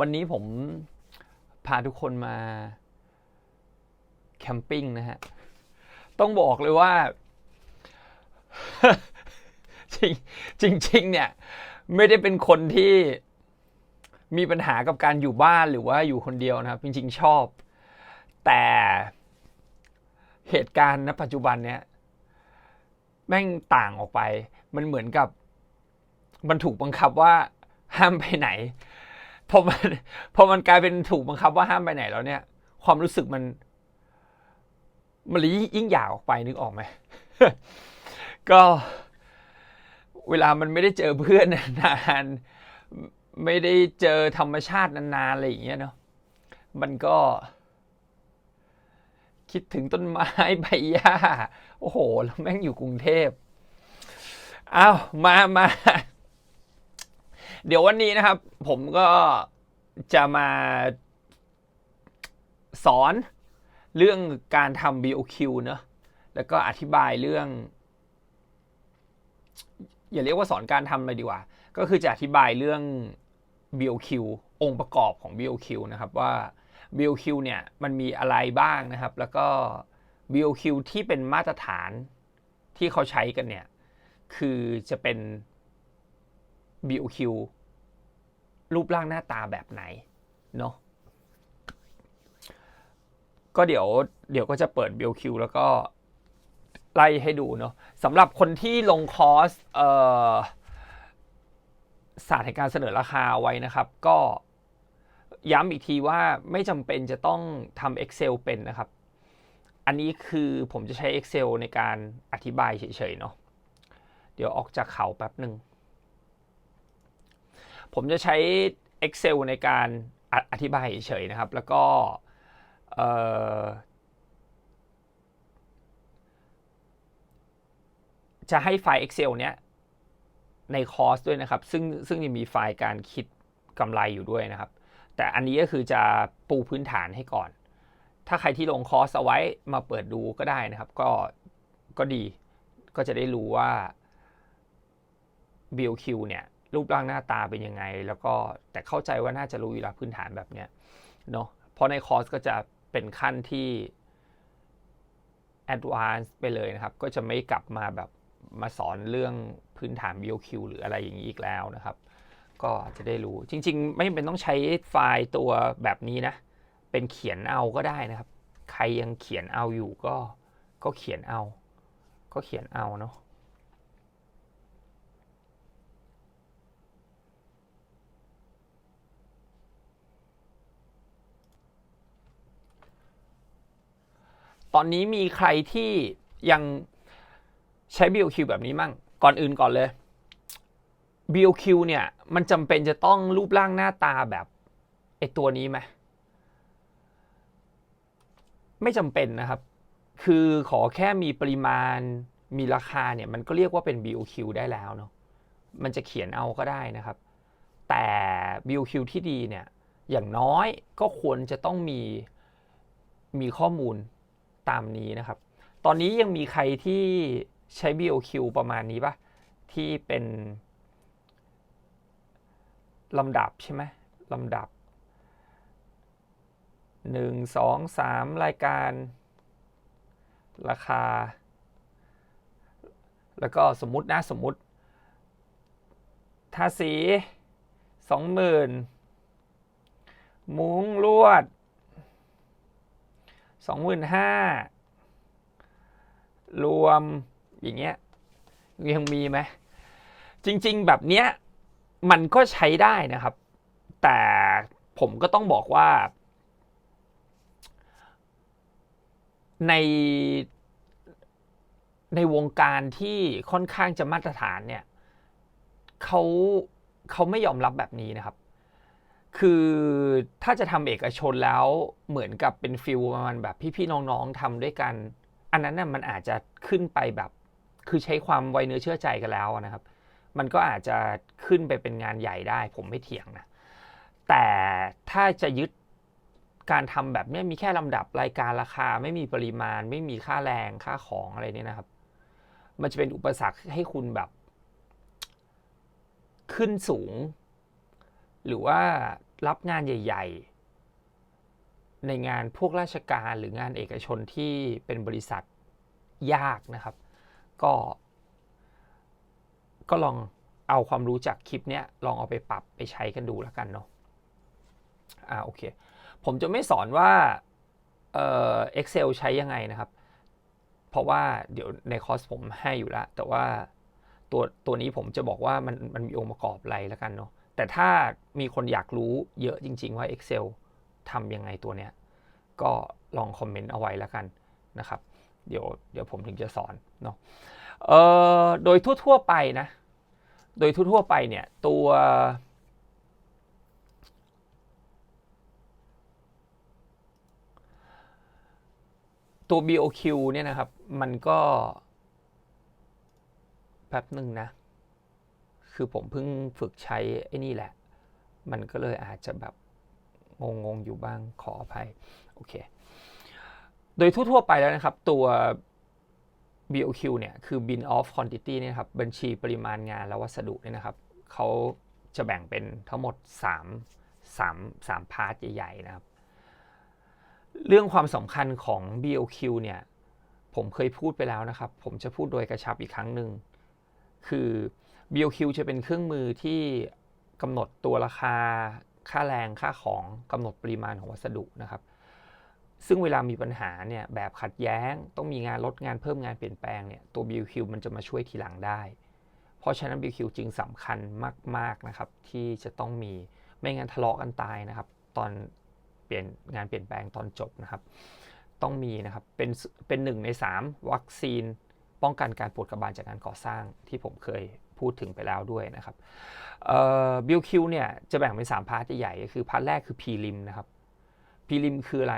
วันนี้ผมพาทุกคนมาแคมปิ้งนะฮะ ต้องบอกเลยว่า จริงจริงเนี่ย ไม่ได้เป็นคนที่มีปัญหากับการอยู่บ้านหรือว่าอยู่คนเดียวนะครับ จริง ๆ ชอบ แต่เหตุการณ์ณปัจจุบันเนี่ยแม่งต่างออกไป มันเหมือนกับ มันถูกบังคับว่าห้ามไปไหน พอมันพอมันกลายเป็นถูกบังคับว่าห้ามไปไหนแล้วเนี่ย ความรู้สึกมัน มันเลยยิ่งอยากออกไปนึกออกไหมก็เวลามันไม่ได้เจอเพื่อนนานไม่ได้เจอธรรมชาตินานๆอะไรอย่างเงี้ยเนาะมันก็ คิดถึงต้นไม้ใบหญ้า โอ้โห แล้วแม่งอยู่กรุงเทพอ้าวมามา เดี๋ยววันนี้นะครับ ผมก็จะมาสอนเรื่องการทำ BOQ เนอะแล้วก็อธิบายเรื่อง อย่าเรียกว่าสอนการทำเลยดีกว่า ก็คือจะอธิบายเรื่อง BOQ องค์ประกอบของ BOQ นะครับว่า BOQ เนี่ยมันมีอะไรบ้างนะครับ แล้วก็ BOQ ที่เป็นมาตรฐานที่เขาใช้กันเนี่ย คือจะเป็น BOQ รูปร่างหน้าตาแบบไหนเนาะก็เดี๋ยวเดี๋ยวก็จะเปิด BOQ แล้วก็ไล่ให้ดูเนาะสำหรับคนที่ลงคอร์สเอ่อศาสตร์แห่งการเสนอราคาไว้นะครับ ก็ย้ำอีกทีว่าไม่จำเป็นจะต้องทำ Excel เป็นนะครับ อันนี้คือผมจะใช้ Excel ในการอธิบายเฉยๆเนาะเดี๋ยวออกจากเขาแป๊บหนึ่ง ผมจะใช้ Excel ในการอธิบายเฉยๆนะครับ แล้วก็จะให้ไฟล์ Excel เนี้ยในคอร์สด้วยนะครับ ซึ่งซึ่งจะมีไฟล์การคิดกำไรอยู่ด้วยนะครับ แต่อันนี้ก็คือจะปูพื้นฐานให้ก่อน ถ้าใครที่ลงคอร์สเอาไว้มาเปิดดูก็ได้นะครับ ก็ก็ดีก็จะได้รู้ว่า BOQ เนี่ย รูปร่างหน้าตาเป็นยังไง แล้วก็แต่เข้าใจว่าน่าจะรู้อยู่แล้วพื้นฐานแบบเนี้ยเนาะเพราะในคอร์สก็จะเป็นขั้นที่ advanced ไปเลยนะครับ ก็จะไม่กลับมาแบบมาสอนเรื่องพื้นฐาน BOQ หรืออะไรอย่างนี้อีกแล้วนะครับ ก็จะได้รู้จริง ๆ ไม่จำเป็นต้องใช้ไฟล์ตัวแบบนี้นะ เป็นเขียนเอาก็ได้นะครับ ใครยังเขียนเอาอยู่ก็ก็เขียนเอา ก็เขียนเอาเนาะ ตอนนี้มีใครที่ยังใช้ BOQ แบบนี้มั่ง ก่อนอื่นก่อนเลย BOQ เนี่ย มันจำเป็นจะต้องรูปร่างหน้าตาแบบไอตัวนี้ไหมไม่จำเป็นนะครับ คือขอแค่มีปริมาณมีราคาเนี่ย มันก็เรียกว่าเป็น BOQ ได้แล้วเนาะมันจะเขียนเอาก็ได้นะครับ แต่ BOQ ที่ดีเนี่ย อย่างน้อยก็ควรจะต้องมีมีข้อมูล ตามนี้นะครับ ตอนนี้ยังมีใครที่ใช้ BOQ ประมาณนี้ปะที่เป็นลำดับใช่ไหมลำดับ 1 2 3 รายการ ราคา แล้วก็สมมุตินะสมมุติทาสี 20,000 มุ้งลวด 25,000รวมอย่างเงี้ยยังมีไหมจริง ๆ แบบเนี้ยมันก็ใช้ได้นะครับ แต่ผมก็ต้องบอกว่า ในในวงการที่ค่อนข้างจะมาตรฐานเนี่ยเขาเขาไม่ยอมรับแบบนี้นะครับ คือถ้าจะทำเอกชนแล้วเหมือนกับเป็นฟิลประมาณแบบพี่ๆน้องๆทำด้วยกัน อันนั้นน่ะมันอาจจะขึ้นไปแบบ คือใช้ความไวเนื้อเชื่อใจกันแล้วนะครับ มันก็อาจจะขึ้นไปเป็นงานใหญ่ได้ ผมไม่เถียงนะ แต่ถ้าจะยึดการทำแบบนี้มีแค่ลำดับรายการราคา ไม่มีปริมาณ ไม่มีค่าแรงค่าของอะไรเนี่ยนะครับ มันจะเป็นอุปสรรคให้คุณแบบ ขึ้นสูง หรือว่า รับงานใหญ่ ๆ ในงานพวกราชการหรืองานเอกชนที่เป็นบริษัทยากนะครับ ก็ ก็ลองเอาความรู้จากคลิปเนี้ยลองเอาไปปรับไปใช้กันดูแล้วกันเนาะอ่าโอเค ผมจะไม่สอนว่าเอ่อ Excel ใช้ยังไงนะครับ เพราะว่าเดี๋ยวในคอร์สผมให้อยู่แล้วแต่ว่าตัวตัวนี้ผมจะบอกว่ามันมันมีองค์ประกอบอะไรแล้วกันเนาะ แต่ถ้ามีคนอยากรู้เยอะจริง ๆ ว่า Excel ทำยังไงตัวเนี้ย ก็ลองคอมเมนต์เอาไว้แล้วกันนะครับ เดี๋ยวเดี๋ยวผมถึงจะสอนเนาะโดยทั่ว ๆ ไปนะ โดยทั่ว ๆ ไปเนี่ยตัว ตัว BOQ เนี่ยนะครับ มันก็แป๊บหนึ่งนะ คือผมเพิ่งฝึกใช้ไอ้นี่แหละ มันก็เลยอาจจะแบบงงๆอยู่บ้างขออภัย โอเค โดยทั่วๆไปแล้วนะครับ ตัว BOQ เนี่ย คือ bin of quantity เนี่ยครับ บัญชีปริมาณงานและวัสดุเนี่ยนะครับ เขาจะแบ่งเป็นทั้งหมด 3 3 3พาร์ทใหญ่ๆนะครับ เรื่องความสำคัญของ BOQ เนี่ย ผมเคยพูดไปแล้วนะครับ ผมจะพูดโดยกระชับอีกครั้งหนึ่ง คือ BOQ จะเป็นเครื่องมือที่กำหนดตัวราคา ค่าแรง ค่าของกำหนดปริมาณของวัสดุนะครับ ซึ่งเวลามีปัญหาเนี่ยแบบขัดแย้ง ต้องมีงานลดงานเพิ่มงานเปลี่ยนแปลงเนี่ยตัว BOQ มันจะมาช่วยทีหลังได้ เพราะฉะนั้น BOQ จึงสำคัญมากๆนะครับที่จะต้องมีไม่งั้นทะเลาะกันตายนะครับ ตอนเปลี่ยนงานเปลี่ยนแปลงตอนจบนะครับ ต้องมีนะครับเป็นเป็นหนึ่งใน 3 วัคซีน ป้องกันการปวดกระบาลจากการก่อสร้างที่ผมเคย พูดถึงไปแล้วด้วยนะครับเอ่อ BOQ เนี่ยจะแบ่งเป็น3พาร์ทใหญ่ก็คือพาร์ทแรกคือ Prelim นะครับ Prelim คืออะไร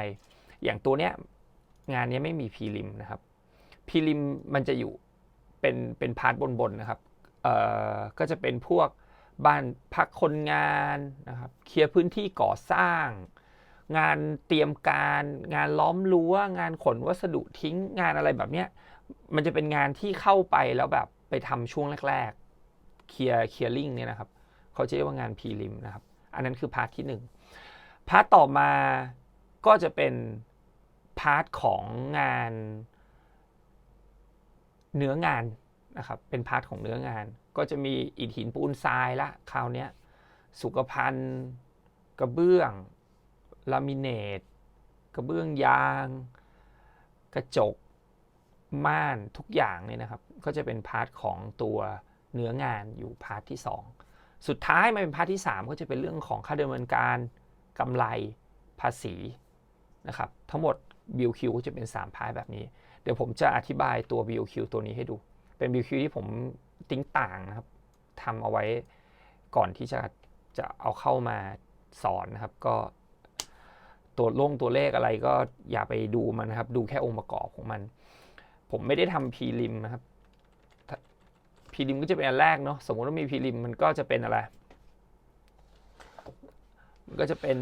อย่างตัวเนี้ยงานนี้ไม่มี Prelim นะครับ Prelim มันจะอยู่เป็นเป็นพาร์ทบนๆนะครับก็จะเป็นพวกบ้านพักคนงานนะครับเคลียร์พื้นที่ก่อสร้าง งานเตรียมการงานล้อมรั้วงานขนวัสดุทิ้งงานอะไรแบบเนี้ยมันจะเป็นงานที่เข้าไปแล้วแบบไปทำช่วงแรก เคลียร์เคลียร์ลิงเนี่ยนะครับเขาจะเรียกว่างานพรีลิมนะครับ อันนั้นคือพาร์ทที่ 1 พาร์ทต่อมาก็จะเป็นพาร์ทของงานเนื้องานนะครับเป็นพาร์ทของเนื้องาน ก็จะมีอิฐหินปูนทรายละคราวนี้สุขภัณฑ์ กระเบื้องลามิเนตกระเบื้องยาง กระจกม่านทุกอย่างเนี่ยนะครับ ก็จะเป็นพาร์ทของตัว เนื้องานอยู่พาร์ทที่ 2 สุดท้ายมาเป็นพาร์ทที่ 3 ก็จะเป็นเรื่องของค่าดำเนินการกำไรภาษีนะครับทั้งหมด BQ ก็จะเป็น 3 พาร์ทแบบนี้ เดี๋ยวผมจะอธิบายตัว BQ ตัวนี้ให้ดู เป็น BQ ที่ผมติ้งต่างนะครับทำเอาไว้ก่อนที่จะจะเอาเข้ามาสอนนะครับก็ตัวลงตัวเลขอะไรก็อย่าไปดูมันนะครับ ดูแค่องค์ประกอบของมัน ผมไม่ได้ทำพีริมนะครับ พีริมก็จะเป็นอันแรกเนาะสมมติว่ามีพีริมมันก็จะเป็นอะไร มันก็จะเป็น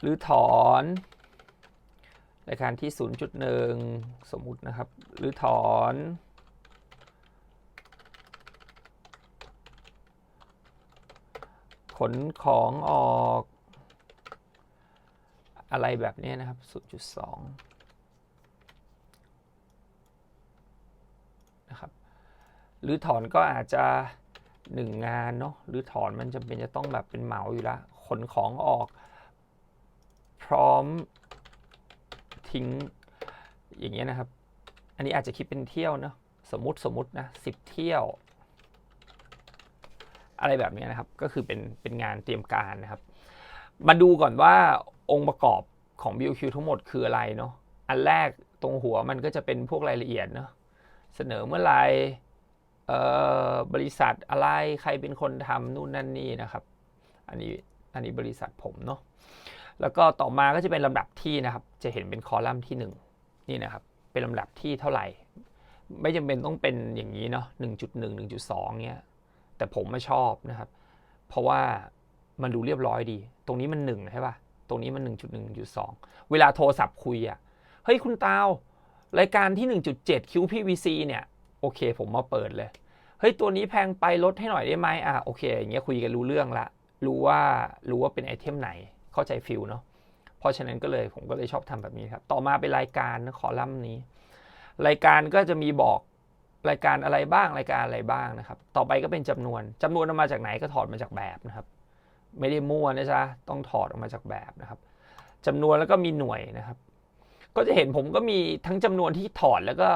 หรือถอนรายการที่ 0.1 สมมุตินะครับ หรือถอนขนของออกอะไรแบบนี้นะครับ 0.2 นะครับ หรือถอนก็อาจจะ1งงานเนาะหรือถอนมันจำเป็นจะต้องแบบเป็นเหมาอยู่แล้วขนของออก พร้อมทิ้งอย่างเงี้ยนะครับ อันนี้อาจจะคิดเป็นเที่ยวเนาะสมมติสมมตินะสิบเที่ยว อะไรแบบนี้นะครับ ก็คือเป็นเป็นงานเตรียมการนะครับ มาดูก่อนว่าองค์ประกอบของ BOQ ทั้งหมดคืออะไรเนาะอันแรกตรงหัวมันก็จะเป็นพวกรายละเอียดเนาะเสนอเมื่อไหร่ บริษัทอะไรใครเป็นคนทำนู่นนั่นนี่นะครับ อันนี้อันนี้บริษัทผมเนาะแล้วก็ต่อมาก็จะเป็นลำดับที่นะครับ จะเห็นเป็นคอลัมน์ที่ 1 นี่นะครับ เป็นลำดับที่เท่าไหร่ ไม่จำเป็นต้องเป็นอย่างนี้เนาะ1.1 1.2เนี้ยแต่ผมไม่ชอบนะครับ เพราะว่ามันดูเรียบร้อยดี ตรงนี้มัน1ใช่ป่ะตรงนี้มัน 1.1 1.2 เวลาโทรศัพท์คุยอะ่ะเฮ้ยคุณตาวรายการที่ 1.7 QPVC เนี่ย โอเค ผมมาเปิดเลย เฮ้ย ตัวนี้แพงไปลดให้หน่อยได้ไหมอะโอเค อย่างเงี้ยคุยกันรู้เรื่องละ รู้ว่ารู้ว่าเป็นไอเทมไหน เข้าใจฟิลเนาะ เพราะฉะนั้นก็เลยผมก็เลยชอบทำแบบนี้ครับ ต่อมาเป็นรายการคอลัมน์นี้ รายการก็จะมีบอกรายการอะไรบ้างรายการอะไรบ้างนะครับ ต่อไปก็เป็นจำนวนจำนวนเอามาจากไหนก็ถอดมาจากแบบนะครับ ไม่ได้มั่วนะจ๊ะต้องถอดออกมาจากแบบนะครับจำนวนแล้วก็มีหน่วยนะครับ ก็จะเห็นผมก็มีทั้งจำนวนที่ถอดแล้วก็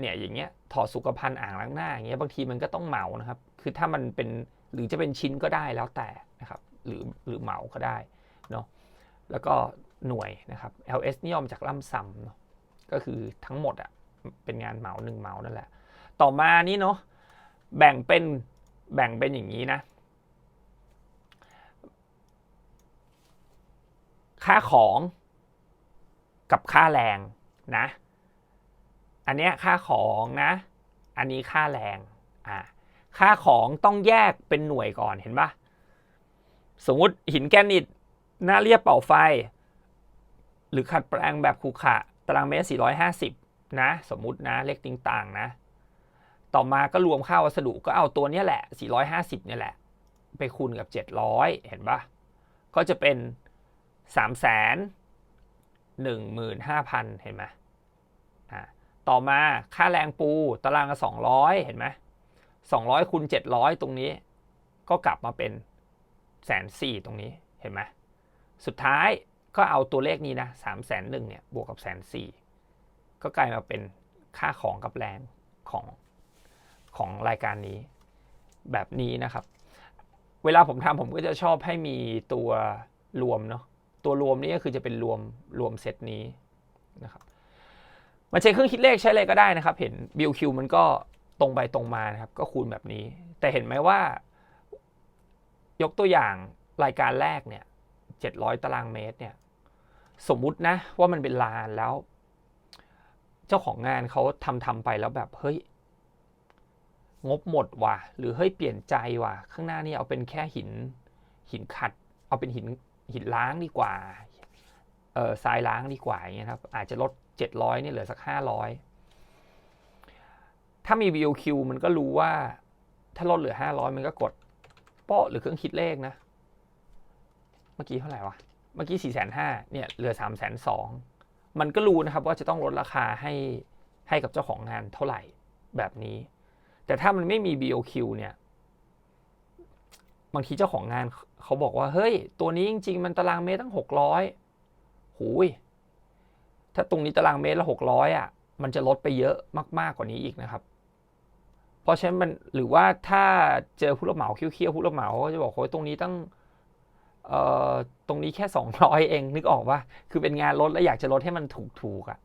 เนี่ยอย่างเงี้ย ถอดสุขภัณฑ์อ่างล้างหน้าอย่างเงี้ยบางทีมันก็ต้องเหมานะครับ คือถ้ามันเป็นหรือจะเป็นชิ้นก็ได้แล้วแต่นะครับหรือหรือเหมาก็ได้เนาะแล้วก็หน่วยนะครับ LS นี่ย่อมาจากล่ำซ้ำเนาะก็คือทั้งหมดอะเป็นงานเหมาหนึ่งเหมานั่นแหละ ต่อมานี่เนาะแบ่งเป็นแบ่งเป็นอย่างนี้นะ ค่าของกับค่าแรงนะ อันเนี้ยค่าของนะ อันนี้ค่าแรงอ่าค่าของต้องแยกเป็นหน่วยก่อนเห็นปะสมมติหินแกรนิตหน้าเรียบเป่าไฟ หรือขัดแปลงแบบขรุขระตารางเมตร 450 นะ สมมุตินะเลขติงต่างนะ ต่อมาก็รวมค่าวัสดุก็เอาตัวนี้แหละ 450เนี่ยแหละ ไปคูณกับ 700 เห็นปะก็จะเป็น 3 15,000 เห็นไหม ต่อมาค่าแรงปูตารางละ200 เห็นไหม200คูณ700 ตรงนี้ ก็กลับมาเป็นแสนสี่ตรงนี้เห็นไหมสุดท้ายก็เอาตัวเลขนี้นะสามแสนหนึ่งเนี่ยบวกกับแสนสี่ก็กลายมาเป็นค่าของกับแรงของของรายการนี้ แบบนี้นะครับ เวลาผมทำผมก็จะชอบให้มีตัวรวมเนาะตัวรวมนี่ก็คือจะเป็นรวมรวมเซตนี้นะครับ มาใช้เครื่องคิดเลขใช้อะไรก็ได้นะครับ เห็น BQ มันก็ตรงไปตรงมานะครับ ก็คูณแบบนี้ แต่เห็นไหมว่า ยกตัวอย่างรายการแรกเนี่ย700 ตารางเมตรเนี่ย สมมุตินะว่ามันเป็นลานแล้ว เจ้าของงานเขาทำทำไปแล้วแบบเฮ้ยงบหมดว่ะ หรือเฮ้ยเปลี่ยนใจว่ะ ข้างหน้านี่เอาเป็นแค่หินหินขัด เอาเป็นหินหินล้างดีกว่าเออทรายล้างดีกว่าอย่างเงี้ยครับ อาจจะลด 700เนี่ยเหลือสัก 500 ถ้ามี BOQ มันก็รู้ว่า ถ้าลดเหลือ 500 มันก็กดโป๊ะหรือเครื่องคิดเลขนะ เมื่อกี้เท่าไหร่วะ เมื่อกี้ 4 5 0 0 0เนี่ยเหลือ 3 2 0 0 0 มันก็รู้นะครับว่าจะต้องลดราคาให้ให้กับเจ้าของงานเท่าไหร่แบบนี้ แต่ถ้ามันไม่มี BOQ เนี่ยบางทีเจ้าของงานเขาบอกว่า เฮ้ย ตัวนี้จริง ๆ มันตารางเมตรตั้งหกร้อยหูย ถ้าตรงนี้ตารางเมตรละหกร้อยอะ มันจะลดไปเยอะมากๆกว่านี้อีกนะครับ เพราะฉะนั้นมันหรือว่าถ้าเจอผู้รับเหมาเคี้ยวๆผู้รับเหมาก็จะบอกโอ้ยตรงนี้ตั้งเอ่อตรงนี้แค่สองร้อยเองนึกออกว่าคือเป็นงานลดแล้วอยากจะลดให้มันถูกๆอะ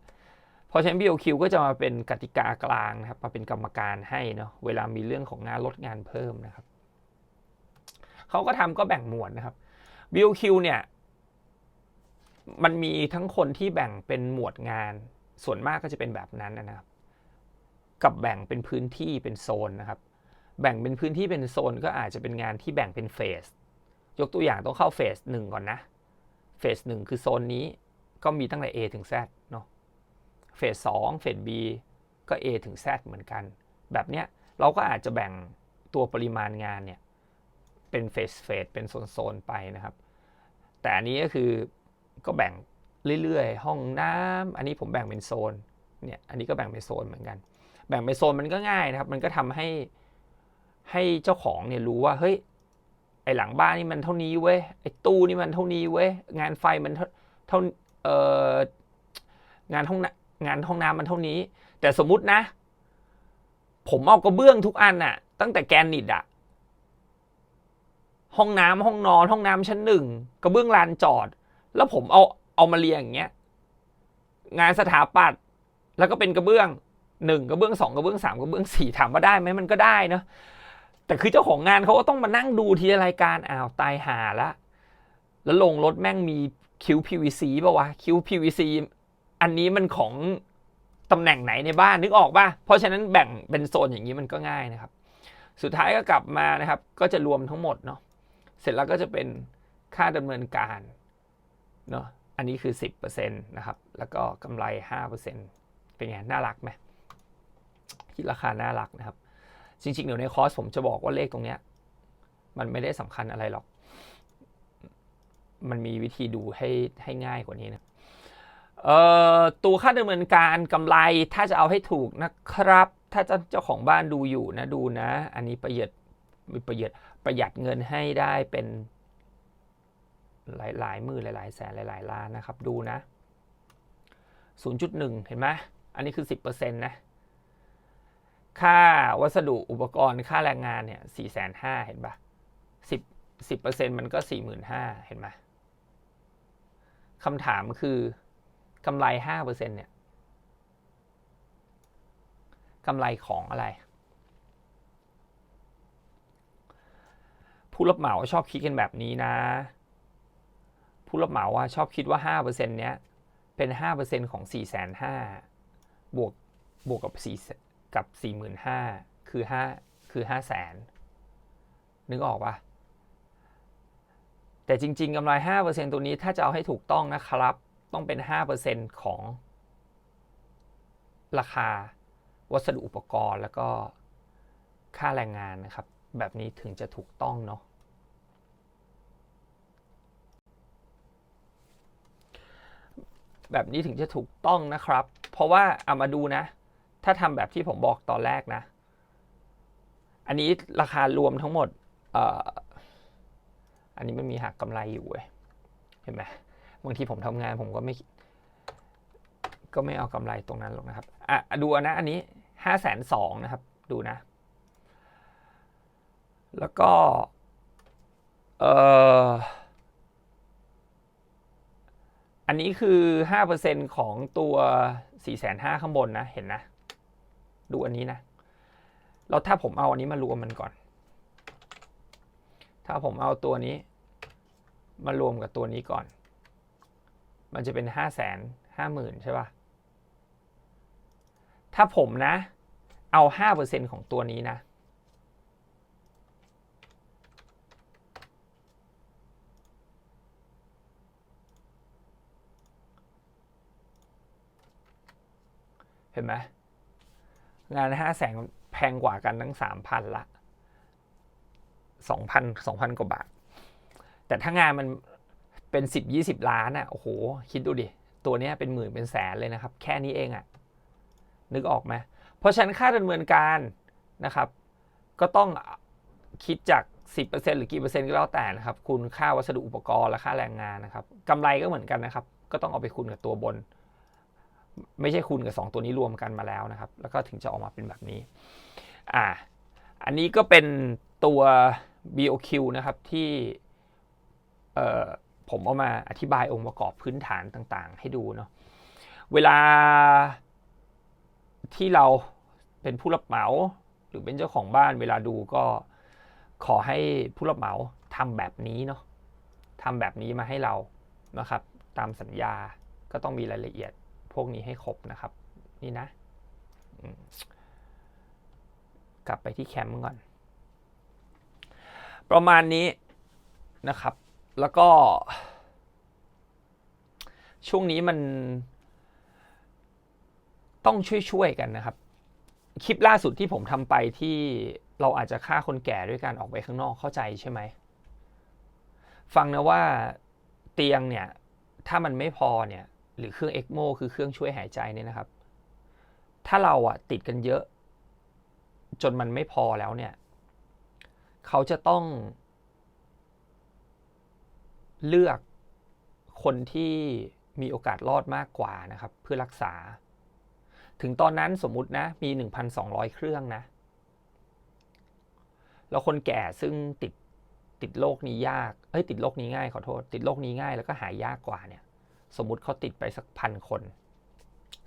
เพราะฉะนั้น BOQ ก็จะมาเป็นกติกากลางนะครับมาเป็นกรรมการให้เนาะเวลามีเรื่องของงานลดงานเพิ่มนะครับเขาก็ทำก็แบ่งหมวดนะครับ BOQ เนี่ย มันมีทั้งคนที่แบ่งเป็นหมวดงานส่วนมากก็จะเป็นแบบนั้นนะครับ กับแบ่งเป็นพื้นที่เป็นโซนนะครับ แบ่งเป็นพื้นที่เป็นโซนก็อาจจะเป็นงานที่แบ่งเป็นเฟสยกตัวอย่างต้องเข้าเฟสหนึ่งก่อนนะเฟสหนึ่งคือโซนนี้ก็มีตั้งแต่ A ถึง Z เนาะเฟสสองเฟส B ก็ A ถึง Z เหมือนกัน แบบเนี้ยเราก็อาจจะแบ่งตัวปริมาณงานเนี่ยเป็นเฟสเฟสเป็นโซนๆไปนะครับ แต่อันนี้ก็คือ ก็แบ่งเรื่อยๆ ห้องน้ำอันนี้ผมแบ่งเป็นโซน เนี่ย อันนี้ก็แบ่งเป็นโซนเหมือนกัน แบ่งเป็นโซนมันก็ง่ายนะครับ มันก็ทำให้ให้เจ้าของเนี่ยรู้ว่า เฮ้ย ไอหลังบ้านนี่มันเท่านี้เว้ย ไอตู้นี่มันเท่านี้เว้ย งานไฟมันเท่า เอ่อ งานห้องน้ำงานห้องน้ำมันเท่านี้ แต่สมมุตินะ ผมเอากระเบื้องทุกอันน่ะ ตั้งแต่แกนนิดอะห้องน้ำห้องนอน ห้องน้ำชั้นหนึ่งกระเบื้องลานจอด แล้วผมเอาเอามาเรียงอย่างเงี้ย งานสถาปัตย์แล้วก็เป็นกระเบื้องหนึ่งกระเบื้องสองกระเบื้องสามกระเบื้องสี่ถามว่าได้ไหมมันก็ได้เนาะแต่คือเจ้าของงานเขาก็ต้องมานั่งดูทีละรายการอ้าวตายหาละแล้วลงรถแม่งมีคิว PVC ป่าวะคิว PVC อันนี้มันของตำแหน่งไหนในบ้านนึกออกป่ะเพราะฉะนั้นแบ่งเป็นโซนอย่างนี้มันก็ง่ายนะครับ สุดท้ายก็กลับมานะครับ ก็จะรวมทั้งหมดเนาะเสร็จแล้วก็จะเป็นค่าดำเนินการ เนาะอันนี้คือ 10%นะครับ แล้วก็กำไร 5%เป็นไง น่ารักไหมคิดราคาน่ารักนะครับ จริงๆ เดี๋ยวในคอร์สผมจะบอกว่าเลขตรงเนี้ย มันไม่ได้สำคัญอะไรหรอก มันมีวิธีดูให้ให้ง่ายกว่านี้นะเอ่อตัวค่าดำเนินการกำไรถ้าจะเอาให้ถูกนะครับ ถ้าเจ้าของบ้านดูอยู่นะดูนะ อันนี้ประหยัดประหยัดประหยัดเงินให้ได้เป็น หลายหลายหมื่นหลายหลายแสนหลายหลายล้านนะครับ ดูนะ 0.1 เห็นไหมอันนี้คือ 10%นะ ค่าวัสดุอุปกรณ์ค่าแรงงานเนี่ย4 5 0 0 0เห็นปะ10 10%มันก็ 45,000เห็นไหมคำถามคือกำไร 5%เนี่ยกำไรของอะไร ผู้รับเหมาชอบคิดกันแบบนี้นะ ผู้รับเหมาว่าชอบคิดว่า 5%เนี้ยเป็น 5%ของ 4 5 0 0 0บวกบวกกับ4กับ 45,000 คือ 5 คือ 5 0 0 0 0นึกออกปะแต่จริง ๆกำไร 5%ตัวนี้ถ้าจะเอาให้ถูกต้องนะครับ ต้องเป็น 5%ของ ราคาวัสดุอุปกรณ์แล้วก็ค่าแรงงานนะครับ แบบนี้ถึงจะถูกต้องเนาะ แบบนี้ถึงจะถูกต้องนะครับ เพราะว่าเอามาดูนะ ถ้าทำแบบที่ผมบอกตอนแรกนะ อันนี้ราคารวมทั้งหมดออันนี้มันมีหักกำไรอยู่เว้ยเห็นไหมบางทีผมทำงานผมก็ไม่ ก็ไม่เอากำไรตรงนั้นหรอกนะครับอะดูนะอันนี้ห้าแสนสองนะครับ ดูนะ แล้วก็ เออ อันนี้คือ 5%ของตัว 4,500ข้างบนนะเห็นนะ ดูอันนี้นะแล้วถ้าผมเอาอันนี้มารวมมันก่อน ถ้าผมเอาตัวนี้ มารวมกับตัวนี้ก่อน มันจะเป็น 5 5 0 0 0 0ใช่ป่ะ ถ้าผมนะ เอา 5%ของตัวนี้นะ เห็นไหมงานห้าแสนแพงกว่ากันทั้งสามพันละสองพันสองพันกว่าบาท แต่ถ้างานมันเป็นสิบยี่สิบล้านอะ่ะโอ้โห คิดดูดิ ตัวนี้เป็นหมื่นเป็นแสนเลยนะครับ แค่นี้เองอะ่ะ นึกออกไหมเพราะฉะนั้นค่าดำเนินการนะครับ ก็ต้องคิดจาก 10%หรือกี่เปอร์เซ็นต์ก็แล้วแต่นะครับคุณค่าวัสดุอุปกรณ์และค่าแรงงานนะครับกำไรก็เหมือนกันนะครับ ก็ต้องเอาไปคูณกับตัวบน ไม่ใช่คูณกับ 2 ตัวนี้รวมกันมาแล้วนะครับ แล้วก็ถึงจะออกมาเป็นแบบนี้ อ่า อันนี้ก็เป็นตัว BOQ นะครับที่เอ่อผมเอามาอธิบายองค์ประกอบพื้นฐานต่างๆ ให้ดูเนาะ เวลาที่เราเป็นผู้รับเหมาหรือเป็นเจ้าของบ้านเวลาดูก็ขอให้ผู้รับเหมาทำแบบนี้เนาะทำแบบนี้มาให้เรานะครับ ตามสัญญาก็ต้องมีรายละเอียด พวกนี้ให้ครบนะครับ นี่นะ กลับไปที่แคมป์ก่อน ประมาณนี้นะครับ แล้วก็ ช่วงนี้มัน ต้องช่วยๆกันนะครับ คลิปล่าสุดที่ผมทำไปที่เราอาจจะฆ่าคนแก่ด้วยการออกไปข้างนอกเข้าใจใช่ไหม ฟังนะว่าเตียงเนี่ย ถ้ามันไม่พอเนี่ย หรือเครื่องเอ็กโมคือเครื่องช่วยหายใจเนี่ยนะครับ ถ้าเราอะติดกันเยอะ จนมันไม่พอแล้วเนี่ย เขาจะต้อง เลือกคนที่มีโอกาสรอดมากกว่านะครับ เพื่อรักษา ถึงตอนนั้นสมมุตินะ มี 1,200 เครื่องนะ แล้วคนแก่ซึ่งติดติดโรคนี้ยาก เอ้ยติดโรคนี้ง่ายขอโทษ ติดโรคนี้ง่ายแล้วก็หายยากกว่าเนี่ย สมมุติเขาติดไปสักพันคน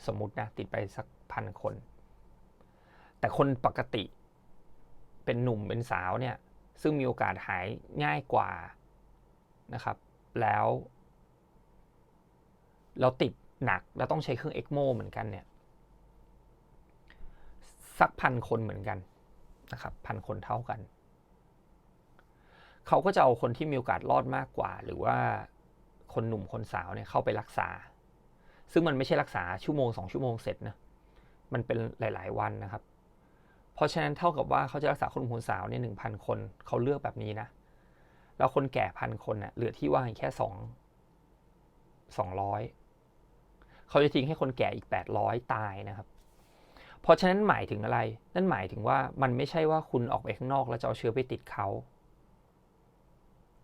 สมมตินะติดไปสักพันคน แต่คนปกติเป็นหนุ่มเป็นสาวเนี่ย ซึ่งมีโอกาสหายง่ายกว่านะครับ แล้วเราติดหนักแล้วต้องใช้เครื่องเอ็กโมเหมือนกันเนี่ย สักพันคนเหมือนกันนะครับพันคนเท่ากัน เขาก็จะเอาคนที่มีโอกาสรอดมากกว่า หรือว่า คนหนุ่มคนสาวเนี่ยเข้าไปรักษา ซึ่งมันไม่ใช่รักษาชั่วโมงสองชั่วโมงเสร็จนะมันเป็นหลาย ๆ วันนะครับ เพราะฉะนั้นเท่ากับว่าเขาจะรักษาคนหนุ่มคนสาวเนี่ยหนึ่งพันคนเขาเลือกแบบนี้นะแล้วคนแก่พันคนน่ะเหลือที่ว่างแค่สองสองร้อยเขาจะทิ้งให้คนแก่อีกแปดร้อยตายนะครับ เพราะฉะนั้นหมายถึงอะไร นั่นหมายถึงว่ามันไม่ใช่ว่าคุณออกไปข้างนอกแล้วจะเอาเชื้อไปติดเขา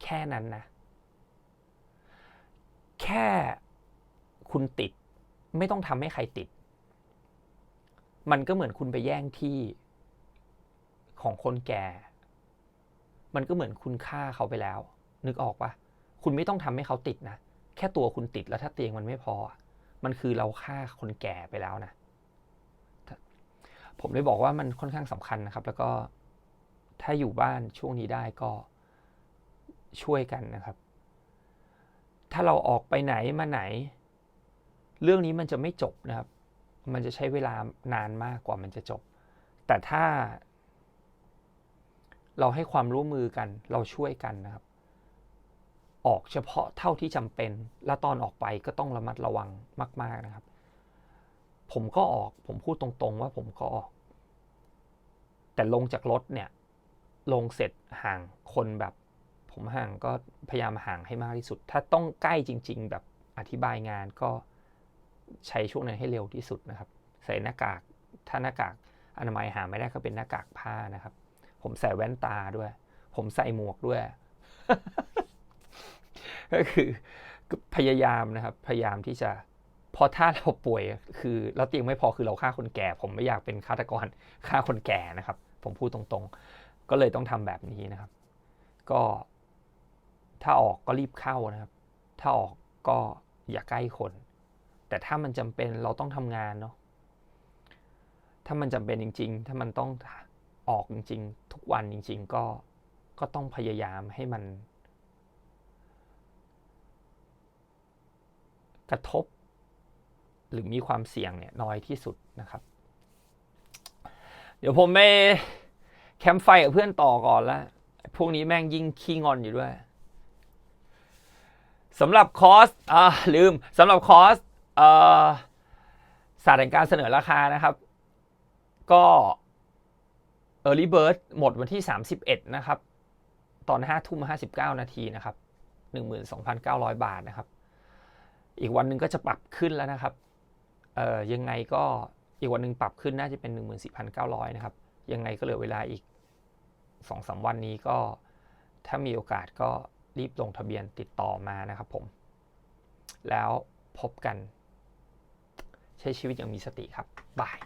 แค่นั้นนะ แค่คุณติด ไม่ต้องทำให้ใครติด มันก็เหมือนคุณไปแย่งที่ของคนแก่ มันก็เหมือนคุณฆ่าเขาไปแล้ว นึกออกปะคุณไม่ต้องทำให้เขาติดนะ แค่ตัวคุณติดแล้วถ้าเตียงมันไม่พอ มันคือเราฆ่าคนแก่ไปแล้วนะ ผมเลยบอกว่ามันค่อนข้างสำคัญนะครับ แล้วก็ถ้าอยู่บ้านช่วงนี้ได้ก็ช่วยกันนะครับ ถ้าเราออกไปไหนมาไหน เรื่องนี้มันจะไม่จบนะครับ มันจะใช้เวลานานมากกว่ามันจะจบ แต่ถ้า เราให้ความร่วมมือกัน เราช่วยกันนะครับ ออกเฉพาะเท่าที่จำเป็น และตอนออกไปก็ต้องระมัดระวังมาก ๆนะครับ ผมก็ออก ผมพูดตรงๆ ว่าผมก็ออก แต่ลงจากรถเนี่ย ลงเสร็จห่างคนแบบ ผมห่างก็พยายามห่างให้มากที่สุด ถ้าต้องใกล้จริง ๆ แบบอธิบายงานก็ใช้ช่วงนั้นให้เร็วที่สุดนะครับ ใส่หน้ากากถ้าหน้ากากอนามัยหาไม่ได้ก็เป็นหน้ากากผ้านะครับ ผมใส่แว่นตาด้วย ผมใส่หมวกด้วย ก็คือพยายามนะครับ พยายามที่จะพอถ้าเราป่วยคือเราเตียงไม่พอคือเราฆ่าคนแก่ ผมไม่อยากเป็นฆาตกรฆ่าคนแก่นะครับ ผมพูดตรงๆ ก็เลยต้องทำแบบนี้นะครับ ก็ ถ้าออกก็รีบเข้านะครับ ถ้าออกก็อย่าใกล้คน แต่ถ้ามันจำเป็นเราต้องทำงานเนาะ ถ้ามันจำเป็นจริง ๆ ถ้ามันต้องออกจริง ๆ ทุกวันจริง ๆ ก็ ก็ต้องพยายามให้มัน กระทบ หรือมีความเสี่ยงเนี่ยน้อยที่สุดนะครับ เดี๋ยวผมไปแคมป์ไฟกับเพื่อนต่อก่อนล้วพวกนี้แม่งยิ่งขี้งอนอยู่ด้วย สำหรับคอสอ่าลืมสำหรับคอสเอ่อศาสตร์แห่งการเสนอราคานะครับ ก็ Early Bird หมดวันที่ 31 นะครับ ตอน 5 ทุ่ม 59 นาทีนะครับ 12,900 บาทนะครับ อีกวันหนึ่งก็จะปรับขึ้นแล้วนะครับเอ่อยังไงก็อีกวันหนึ่งปรับขึ้นน่าจะเป็น 14,900 นะครับ ยังไงก็เหลือเวลาอีก 2-3 วันนี้ก็ถ้ามีโอกาสก็ รีบลงทะเบียนติดต่อมานะครับผม แล้วพบกัน ใช้ชีวิตอย่างมีสติครับบาย